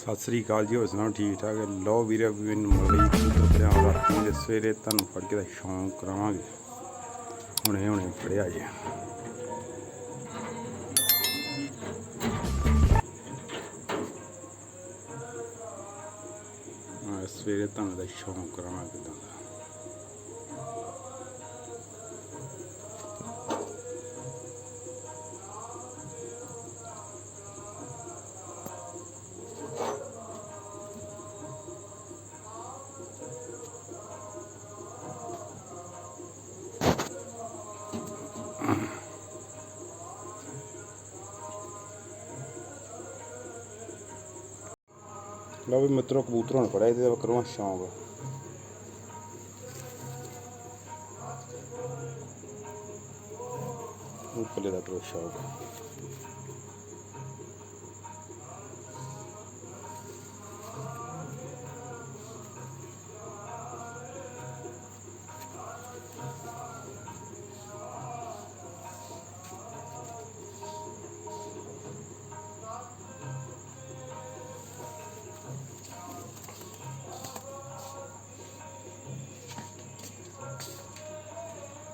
ਸਤਿ ਸ੍ਰੀ ਅਕਾਲ ਜੀ, ਹੋਰ ਸੁਣਾਓ, ਠੀਕ ਠਾਕ ਹੈ? ਲਓ ਵੀਰੇ ਵੀ ਮਗਲੀ ਕਬੂਤਰ ਫੜਿਆ ਰਾਤੀ ਦੇ ਸਵੇਰੇ ਤੁਹਾਨੂੰ ਫੜ ਕੇ ਦਾ ਸ਼ੌਂਕ ਕਰਾਵਾਂਗੇ। ਹੁਣੇ ਹੁਣੇ ਫੜਿਆ ਜੀ। ਸਵੇਰੇ ਤੁਹਾਨੂੰ ਦਾ ਸ਼ੌਂਕ ਕਰਾਵਾਂਗੇ, ਕਿੱਦਾਂ ਦਾ? ਲਓ ਵੀ ਮਿੱਤਰੋ ਕਬੂਤਰ ਹੁਣ ਫੜਿਆ ਇਹਦੇ ਦਾ ਕਰਵਾ ਸ਼ੌਂਕ ਉਪਲੇ ਦਾ ਕਰੋ ਸ਼ੌਂਕ